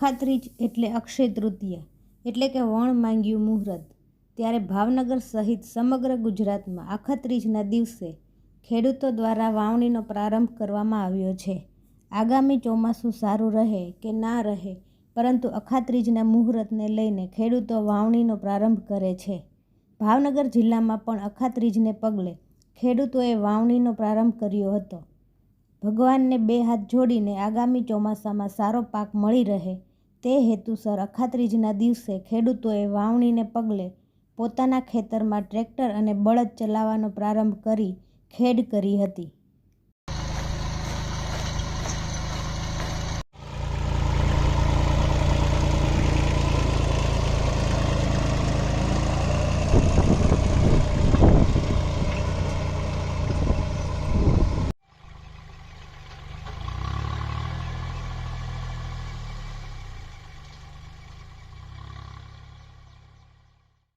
અખાત્રીજ એટલે અક્ષય તૃતીયા, એટલે કે વણ માંગ્યું મુહૂર્ત. ત્યારે ભાવનગર સહિત સમગ્ર ગુજરાતમાં અખાત્રીજના દિવસે ખેડૂતો દ્વારા વાવણીનો પ્રારંભ કરવામાં આવ્યો છે. આગામી ચોમાસું સારું રહે કે ના રહે, પરંતુ અખાત્રીજના મુહૂર્તને લઈને ખેડૂતો વાવણીનો પ્રારંભ કરે છે. ભાવનગર જિલ્લામાં પણ અખાત્રીજને પગલે ખેડૂતોએ વાવણીનો પ્રારંભ કર્યો હતો. ભગવાનને બે હાથ જોડીને આગામી ચોમાસામાં સારો પાક મળી રહે તે હેતુસર અખાત્રીજના દિવસે ખેડૂતોએ વાવણીને પગલે પોતાના ખેતરમાં ટ્રેક્ટર અને બળદ ચલાવવાનો પ્રારંભ કરી ખેડ કરી હતી.